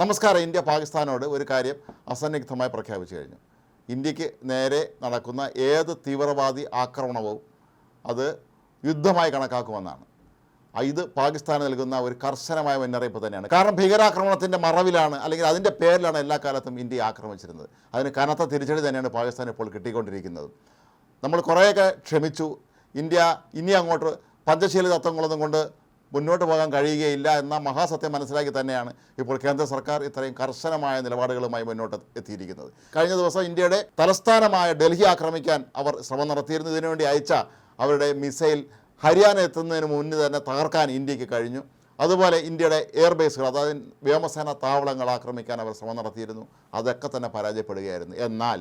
നമസ്കാരം. ഇന്ത്യ പാകിസ്ഥാനോട് ഒരു കാര്യം അസന്നിഗ്ധമായി പ്രഖ്യാപിച്ചു കഴിഞ്ഞു. ഇന്ത്യയ്ക്ക് നേരെ നടക്കുന്ന ഏത് തീവ്രവാദി ആക്രമണവും അത് യുദ്ധമായി കണക്കാക്കുമെന്നാണ്. ഇത് പാകിസ്ഥാന് നൽകുന്ന ഒരു കർശനമായ മുന്നറിയിപ്പ് തന്നെയാണ്. കാരണം ഭീകരാക്രമണത്തിന്റെ മറവിലാണ് അല്ലെങ്കിൽ അതിന്റെ പേരിലാണ് എല്ലാ കാലത്തും ഇന്ത്യ ആക്രമിച്ചിരുന്നത്. അതിന് കനത്ത തിരിച്ചടി തന്നെയാണ് പാകിസ്ഥാൻ ഇപ്പോൾ കിട്ടിക്കൊണ്ടിരിക്കുന്നത്. നമ്മൾ കുറേയൊക്കെ ക്ഷമിച്ചു. ഇന്ത്യ ഇനി അങ്ങോട്ട് പഞ്ചശീല തത്വങ്ങളൊന്നും കൊണ്ട് മുന്നോട്ട് പോകാൻ കഴിയുകയില്ല എന്ന മഹാസത്യം മനസ്സിലാക്കി തന്നെയാണ് ഇപ്പോൾ കേന്ദ്ര സർക്കാർ ഇത്രയും കർശനമായ നിലപാടുകളുമായി മുന്നോട്ട് എത്തിയിരിക്കുന്നത്. കഴിഞ്ഞ ദിവസം ഇന്ത്യയുടെ തലസ്ഥാനമായ ഡൽഹി ആക്രമിക്കാൻ അവർ ശ്രമം നടത്തിയിരുന്നു. വേണ്ടി അയച്ച അവരുടെ മിസൈൽ ഹരിയാന എത്തുന്നതിന് മുന്നേ തന്നെ തകർക്കാൻ ഇന്ത്യയ്ക്ക് കഴിഞ്ഞു. അതുപോലെ ഇന്ത്യയുടെ എയർബേസുകൾ അതായത് വ്യോമസേന താവളങ്ങൾ ആക്രമിക്കാൻ അവർ ശ്രമം നടത്തിയിരുന്നു. അതൊക്കെ തന്നെ പരാജയപ്പെടുകയായിരുന്നു. എന്നാൽ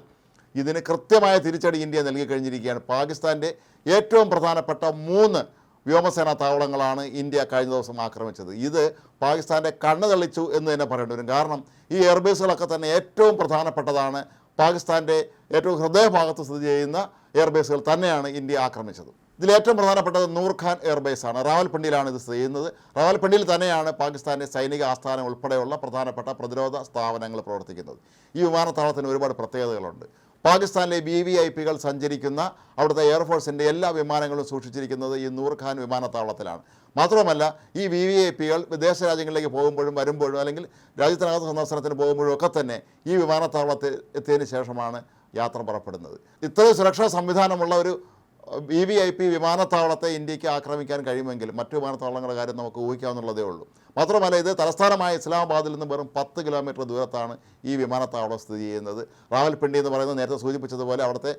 ഇതിന് കൃത്യമായ തിരിച്ചടി ഇന്ത്യ നൽകി കഴിഞ്ഞിരിക്കുകയാണ്. പാകിസ്ഥാന്റെ ഏറ്റവും പ്രധാനപ്പെട്ട മൂന്ന് വ്യോമസേനാ താവളങ്ങളാണ് ഇന്ത്യ കഴിഞ്ഞ ദിവസം ആക്രമിച്ചത്. ഇത് പാകിസ്ഥാന്റെ കണ്ണ് തെളിച്ചു എന്ന് തന്നെ പറയേണ്ടി വരും. കാരണം ഈ എയർബേസുകളൊക്കെ തന്നെ ഏറ്റവും പ്രധാനപ്പെട്ടതാണ് പാകിസ്ഥാന്റെ ഏറ്റവും ഹൃദയഭാഗത്ത് സ്ഥിതി ചെയ്യുന്ന എയർബേസുകൾ തന്നെയാണ് ഇന്ത്യ ആക്രമിച്ചത്. ഇതിൽ ഏറ്റവും പ്രധാനപ്പെട്ടത് നൂർഖാൻ എയർബേസാണ്. റാവൽപിണ്ടിയിലാണ് ഇത് സ്ഥിതി ചെയ്യുന്നത്. റാവൽപിണ്ടിയിൽ തന്നെയാണ് പാകിസ്ഥാന്റെ സൈനിക ആസ്ഥാനം ഉൾപ്പെടെയുള്ള പ്രധാനപ്പെട്ട പ്രതിരോധ സ്ഥാപനങ്ങൾ പ്രവർത്തിക്കുന്നത്. ഈ വിമാനത്താവളത്തിന് ഒരുപാട് പ്രത്യേകതകളുണ്ട്. പാകിസ്ഥാനിലെ ബി വി ഐ പികൾ സഞ്ചരിക്കുന്ന അവിടുത്തെ എയർഫോഴ്സിന്റെ എല്ലാ വിമാനങ്ങളും സൂക്ഷിച്ചിരിക്കുന്നത് ഈ നൂർഖാൻ വിമാനത്താവളത്തിലാണ്. മാത്രമല്ല ഈ വി വി ഐ പികൾ വിദേശ രാജ്യങ്ങളിലേക്ക് പോകുമ്പോഴും വരുമ്പോഴും അല്ലെങ്കിൽ രാജ്യത്തിനകത്ത് സന്ദർശനത്തിന് പോകുമ്പോഴും ഒക്കെ തന്നെ ഈ വിമാനത്താവളത്തിൽ എത്തിയതിന് ശേഷമാണ് യാത്ര പുറപ്പെടുന്നത്. ഇത്രയും സുരക്ഷാ സംവിധാനമുള്ള ഒരു വി വി ഐ പി വിമാനത്താവളത്തെ ഇന്ത്യയ്ക്ക് ആക്രമിക്കാൻ കഴിയുമെങ്കിൽ മറ്റു വിമാനത്താവളങ്ങളുടെ കാര്യം നമുക്ക് ഊഹിക്കാവുന്നുള്ളതേ ഉള്ളൂ. മാത്രമല്ല ഇത് തലസ്ഥാനമായ ഇസ്ലാമാബാദിൽ നിന്ന് വെറും പത്ത് കിലോമീറ്റർ ദൂരത്താണ് ഈ വിമാനത്താവളം സ്ഥിതി ചെയ്യുന്നത്. റാവൽപിണ്ടി എന്ന് പറയുന്നത് നേരത്തെ സൂചിപ്പിച്ചതുപോലെ അവിടുത്തെ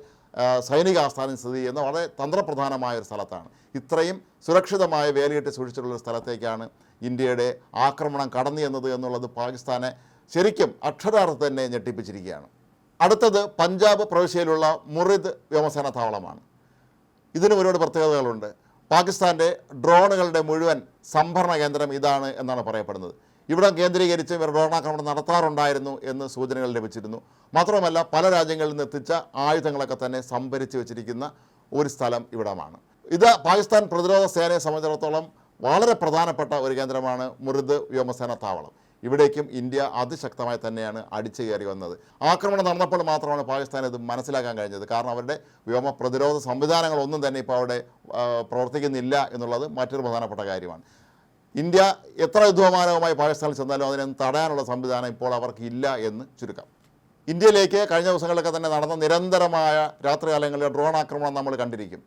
സൈനിക ആസ്ഥാനം സ്ഥിതി ചെയ്യുന്ന വളരെ തന്ത്രപ്രധാനമായ ഒരു സ്ഥലത്താണ്. ഇത്രയും സുരക്ഷിതമായ വേലിയിട്ട് സൂക്ഷിച്ചിട്ടുള്ള ഒരു സ്ഥലത്തേക്കാണ് ഇന്ത്യയുടെ ആക്രമണം കടന്നു എന്നത് എന്നുള്ളത് പാകിസ്ഥാനെ ശരിക്കും അക്ഷരാർത്ഥം തന്നെ ഞെട്ടിപ്പിച്ചിരിക്കുകയാണ്. അടുത്തത് പഞ്ചാബ് പ്രവിശ്യയിലുള്ള മുറിദ് വ്യോമസേന താവളമാണ്. ഇതിനും ഒരുപാട് പ്രത്യേകതകളുണ്ട്. പാകിസ്ഥാന്റെ ഡ്രോണുകളുടെ മുഴുവൻ സംഭരണ കേന്ദ്രം ഇതാണ് എന്നാണ് പറയപ്പെടുന്നത്. ഇവിടം കേന്ദ്രീകരിച്ച് ഇവർ ഡ്രോണാക്രമണം നടത്താറുണ്ടായിരുന്നു എന്ന് സൂചനകൾ ലഭിച്ചിരുന്നു. മാത്രമല്ല പല രാജ്യങ്ങളിൽ നിന്ന് എത്തിച്ച ആയുധങ്ങളൊക്കെ തന്നെ സംഭരിച്ച് വെച്ചിരിക്കുന്ന ഒരു സ്ഥലം ഇവിടമാണ്. ഇത് പാകിസ്ഥാൻ പ്രതിരോധ സേനയെ സംബന്ധിച്ചിടത്തോളം വളരെ പ്രധാനപ്പെട്ട ഒരു കേന്ദ്രമാണ് മുറിദ് വ്യോമസേന താവളം. ഇവിടേക്കും ഇന്ത്യ അതിശക്തമായി തന്നെയാണ് അടിച്ചു കയറി വന്നത്. ആക്രമണം നടന്നപ്പോൾ മാത്രമാണ് പാകിസ്ഥാൻ ഇത് മനസ്സിലാക്കാൻ കഴിഞ്ഞത്. കാരണം അവരുടെ വ്യോമ പ്രതിരോധ സംവിധാനങ്ങളൊന്നും തന്നെ ഇപ്പോൾ അവിടെ പ്രവർത്തിക്കുന്നില്ല എന്നുള്ളത് മറ്റൊരു പ്രധാനപ്പെട്ട കാര്യമാണ്. ഇന്ത്യ എത്ര യുദ്ധവിമാനവുമായി പാകിസ്ഥാനിൽ ചെന്നാലും അതിനെ തടയാനുള്ള സംവിധാനം ഇപ്പോൾ അവർക്ക് ഇല്ല എന്ന് ചുരുക്കം. ഇന്ത്യയിലേക്ക് കഴിഞ്ഞ ദിവസങ്ങളിലൊക്കെ തന്നെ നടന്ന നിരന്തരമായ രാത്രികാലങ്ങളിലെ ഡ്രോൺ ആക്രമണം നമ്മൾ കണ്ടിരിക്കും.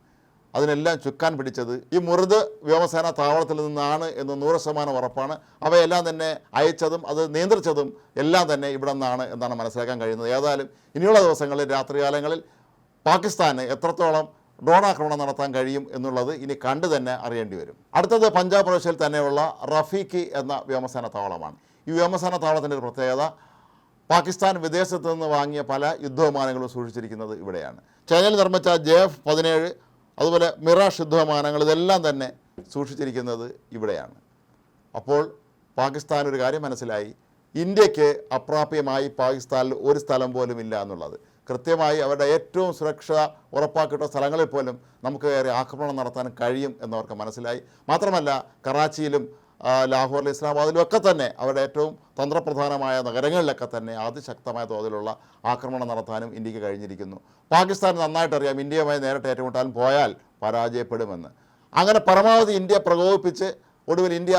അതിനെല്ലാം ചുക്കാൻ പിടിച്ചത്. ഈ മുറുത് വ്യോമസേന താവളത്തിൽ നിന്നാണ് എന്ന് നൂറ് ശതമാനം ഉറപ്പാണ്. അവയെല്ലാം തന്നെ അയച്ചതും അത് നിയന്ത്രിച്ചതും എല്ലാം തന്നെ ഇവിടെ നിന്നാണ് എന്നാണ് മനസ്സിലാക്കാൻ കഴിയുന്നത്. ഏതായാലും ഇനിയുള്ള ദിവസങ്ങളിൽ രാത്രികാലങ്ങളിൽ പാകിസ്ഥാന് എത്രത്തോളം ഡ്രോൺ ആക്രമണം നടത്താൻ കഴിയും എന്നുള്ളത് ഇനി കണ്ടു തന്നെ അറിയേണ്ടി വരും. അടുത്തത് പഞ്ചാബ് പ്രവിശ്യയിൽ തന്നെയുള്ള റഫീഖി എന്ന വ്യോമസേന താവളമാണ്. ഈ വ്യോമസേന താവളത്തിന്റെ ഒരു പ്രത്യേകത പാകിസ്ഥാൻ വിദേശത്ത് നിന്ന് വാങ്ങിയ പല യുദ്ധവിമാനങ്ങളും സൂക്ഷിച്ചിരിക്കുന്നത് ഇവിടെയാണ്. ചൈനയിൽ നിർമ്മിച്ച ജെ എഫ് പതിനേഴ് അതുപോലെ മിറ ശുദ്ധമാനങ്ങൾ ഇതെല്ലാം തന്നെ സൂക്ഷിച്ചിരിക്കുന്നത് ഇവിടെയാണ്. അപ്പോൾ പാകിസ്ഥാൻ ഒരു കാര്യം മനസ്സിലായി. ഇന്ത്യയ്ക്ക് അപ്രാപ്യമായി പാകിസ്ഥാനിൽ ഒരു സ്ഥലം പോലും ഇല്ല എന്നുള്ളത്. കൃത്യമായി അവരുടെ ഏറ്റവും സുരക്ഷ ഉറപ്പാക്കിയിട്ട സ്ഥലങ്ങളിൽ പോലും നമുക്ക് കയറി ആക്രമണം നടത്താൻ കഴിയും എന്നവർക്ക് മനസ്സിലായി. മാത്രമല്ല കറാച്ചിയിലും ആ, ഇസ്ലാമാബാദിലുമൊക്കെ തന്നെ അവരുടെ ഏറ്റവും തന്ത്രപ്രധാനമായ നഗരങ്ങളിലൊക്കെ തന്നെ അതിശക്തമായ തോതിലുള്ള ആക്രമണം നടത്താനും ഇന്ത്യയ്ക്ക് കഴിഞ്ഞിരിക്കുന്നു. പാകിസ്ഥാൻ നന്നായിട്ടറിയാം ഇന്ത്യയുമായി നേരിട്ട് ഏറ്റുമുട്ടാൻ പോയാൽ പരാജയപ്പെടുമെന്ന്. അങ്ങനെ പരമാവധി ഇന്ത്യ പ്രകോപിപ്പിച്ച് ഒടുവിൽ ഇന്ത്യ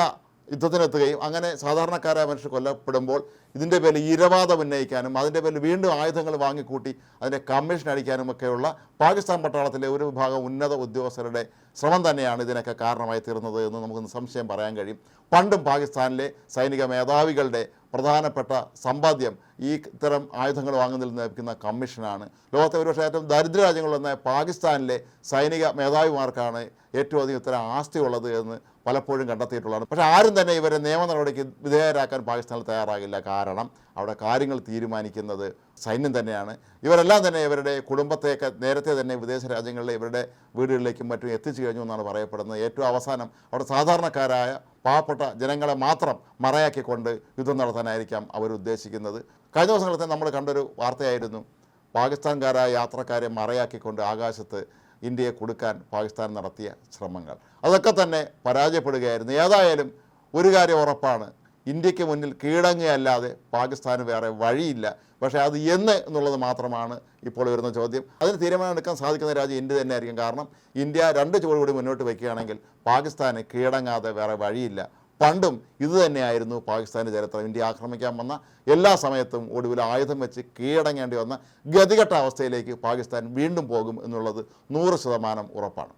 യുദ്ധത്തിനെത്തുകയും അങ്ങനെ സാധാരണക്കാരായ മനുഷ്യർ കൊല്ലപ്പെടുമ്പോൾ ഇതിന്റെ പേരിൽ ഇരവാദം ഉന്നയിക്കാനും അതിന്റെ പേരിൽ വീണ്ടും ആയുധങ്ങൾ വാങ്ങിക്കൂട്ടി അതിന്റെ കമ്മീഷൻ അടിക്കാനും ഒക്കെയുള്ള പാകിസ്ഥാൻ പട്ടാളത്തിലെ ഒരു വിഭാഗം ഉന്നത ഉദ്യോഗസ്ഥരുടെ ശ്രമം തന്നെയാണ് ഇതിനൊക്കെ കാരണമായി തീർന്നത് എന്ന് നമുക്ക് സംശയം പറയാൻ കഴിയും. പണ്ടും പാകിസ്ഥാനിലെ സൈനിക മേധാവികളുടെ പ്രധാനപ്പെട്ട സമ്പാദ്യം ഈ ഇത്തരം ആയുധങ്ങൾ വാങ്ങുന്നതിൽ നിന്ന് ലഭിക്കുന്ന കമ്മീഷനാണ്. ലോകത്തെ ഒരുപക്ഷെ ഏറ്റവും ദരിദ്ര രാജ്യങ്ങളിൽ നിന്ന് പാകിസ്ഥാനിലെ സൈനിക മേധാവിമാർക്കാണ് ഏറ്റവും അധികം ഇത്തരം ആസ്തി ഉള്ളത് എന്ന് പലപ്പോഴും കണ്ടെത്തിയിട്ടുള്ളതാണ്. പക്ഷേ ആരും തന്നെ ഇവരെ നിയമ നടപടിക്ക് വിധേയരാക്കാൻ പാകിസ്ഥാനിൽ തയ്യാറാകില്ല. കാരണം അവിടെ കാര്യങ്ങൾ തീരുമാനിക്കുന്നത് സൈന്യം തന്നെയാണ്. ഇവരെല്ലാം തന്നെ ഇവരുടെ കുടുംബത്തെയൊക്കെ നേരത്തെ തന്നെ വിദേശ രാജ്യങ്ങളിലെ ഇവരുടെ വീടുകളിലേക്കും മറ്റും എത്തിച്ചു കഴിഞ്ഞു എന്നാണ് പറയപ്പെടുന്നത്. ഏറ്റവും അവസാനം അവിടെ സാധാരണക്കാരായ പാവപ്പെട്ട ജനങ്ങളെ മാത്രം മറയാക്കിക്കൊണ്ട് യുദ്ധം നടത്താനായിരിക്കാം അവരുദ്ദേശിക്കുന്നത്. കഴിഞ്ഞ ദിവസങ്ങളത്തെ നമ്മൾ കണ്ടൊരു വാർത്തയായിരുന്നു. പാകിസ്ഥാൻകാരായ യാത്രക്കാരെ മറയാക്കിക്കൊണ്ട് ആകാശത്ത് ഇന്ത്യയെ കൊടുക്കാൻ പാകിസ്ഥാൻ നടത്തിയ ശ്രമങ്ങൾ. അതൊക്കെ തന്നെ പരാജയപ്പെടുകയായിരുന്നു. ഏതായാലും ഒരു കാര്യം ഉറപ്പാണ്. ഇന്ത്യയ്ക്ക് മുന്നിൽ കീഴടങ്ങുകയല്ലാതെ പാകിസ്ഥാന് വേറെ വഴിയില്ല. പക്ഷേ അത് എന്ന് എന്നുള്ളത് മാത്രമാണ് ഇപ്പോൾ വരുന്ന ചോദ്യം. അതിന് തീരുമാനമെടുക്കാൻ സാധിക്കുന്ന രാജ്യം ഇന്ത്യ തന്നെയായിരിക്കും. കാരണം ഇന്ത്യ രണ്ട് ചുവട് കൂടി മുന്നോട്ട് വയ്ക്കുകയാണെങ്കിൽ പാകിസ്ഥാന് കീഴടങ്ങാതെ വേറെ വഴിയില്ല. പണ്ടും ഇത് തന്നെയായിരുന്നു പാകിസ്ഥാന്റെ ചരിത്രം. ഇന്ത്യ ആക്രമിക്കാൻ വന്ന എല്ലാ സമയത്തും ഒടുവിൽ ആയുധം വെച്ച് കീഴടങ്ങേണ്ടി വന്ന ഗതികെട്ട അവസ്ഥയിലേക്ക് പാകിസ്ഥാൻ വീണ്ടും പോകും എന്നുള്ളത് നൂറ് ശതമാനം ഉറപ്പാണ്.